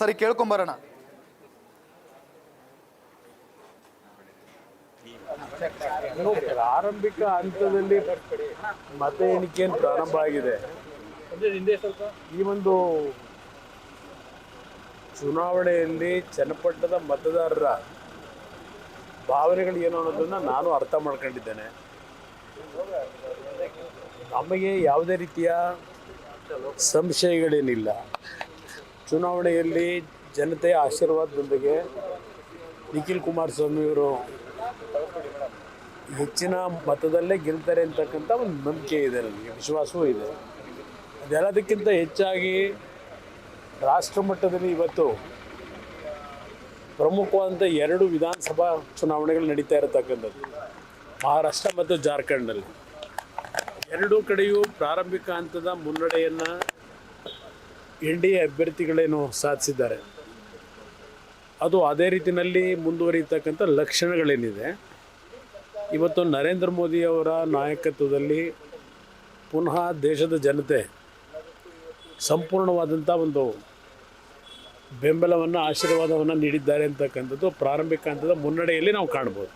ಸರಿ, ಕೇಳ್ಕೊಂಬರೋಣ. ಆರಂಭಿಕ ಹಂತದಲ್ಲಿ ಮತ ಎಣಿಕೆ ಪ್ರಾರಂಭ ಆಗಿದೆ? ಈ ಒಂದು ಚುನಾವಣೆಯಲ್ಲಿ ಚನ್ನಪಟ್ಟಣದ ಮತದಾರರ ಭಾವನೆಗಳು ಏನು ಅನ್ನೋದನ್ನ ನಾನು ಅರ್ಥ ಮಾಡ್ಕೊಂಡಿದ್ದೇನೆ. ನಮಗೆ ಯಾವುದೇ ರೀತಿಯ ಸಂಶಯಗಳೇನಿಲ್ಲ. ಚುನಾವಣೆಯಲ್ಲಿ ಜನತೆಯ ಆಶೀರ್ವಾದದೊಂದಿಗೆ ನಿಖಿಲ್ ಕುಮಾರಸ್ವಾಮಿಯವರು ಹೆಚ್ಚಿನ ಮತದಲ್ಲೇ ಗೆಲ್ತಾರೆ ಅಂತಕ್ಕಂಥ ಒಂದು ನಂಬಿಕೆ ಇದೆ ನನಗೆ ವಿಶ್ವಾಸವೂ ಇದೆ. ಅದೆಲ್ಲದಕ್ಕಿಂತ ಹೆಚ್ಚಾಗಿ ರಾಷ್ಟ್ರ ಮಟ್ಟದಲ್ಲಿ ಇವತ್ತು ಪ್ರಮುಖವಾದಂಥ ಎರಡು ವಿಧಾನಸಭಾ ಚುನಾವಣೆಗಳು ನಡೀತಾ ಇರತಕ್ಕಂಥದ್ದು, ಮಹಾರಾಷ್ಟ್ರ ಮತ್ತು ಜಾರ್ಖಂಡ್ನಲ್ಲಿ ಎರಡೂ ಕಡೆಯೂ ಪ್ರಾರಂಭಿಕ ಹಂತದ ಮುನ್ನಡೆಯನ್ನು ಎನ್ ಡಿ ಎ ಅಭ್ಯರ್ಥಿಗಳೇನು ಸಾಧಿಸಿದ್ದಾರೆ? ಅದು ಅದೇ ರೀತಿಯಲ್ಲಿ ಮುಂದುವರಿಯತಕ್ಕಂಥ ಲಕ್ಷಣಗಳೇನಿದೆ. ಇವತ್ತು ನರೇಂದ್ರ ಮೋದಿಯವರ ನಾಯಕತ್ವದಲ್ಲಿ ಪುನಃ ದೇಶದ ಜನತೆ ಸಂಪೂರ್ಣವಾದಂಥ ಒಂದು ಬೆಂಬಲವನ್ನು, ಆಶೀರ್ವಾದವನ್ನು ನೀಡಿದ್ದಾರೆ ಅಂತಕ್ಕಂಥದ್ದು ಪ್ರಾರಂಭಿಕ ಹಂತದ ಮುನ್ನಡೆಯಲ್ಲಿ ನಾವು ಕಾಣ್ಬೋದು.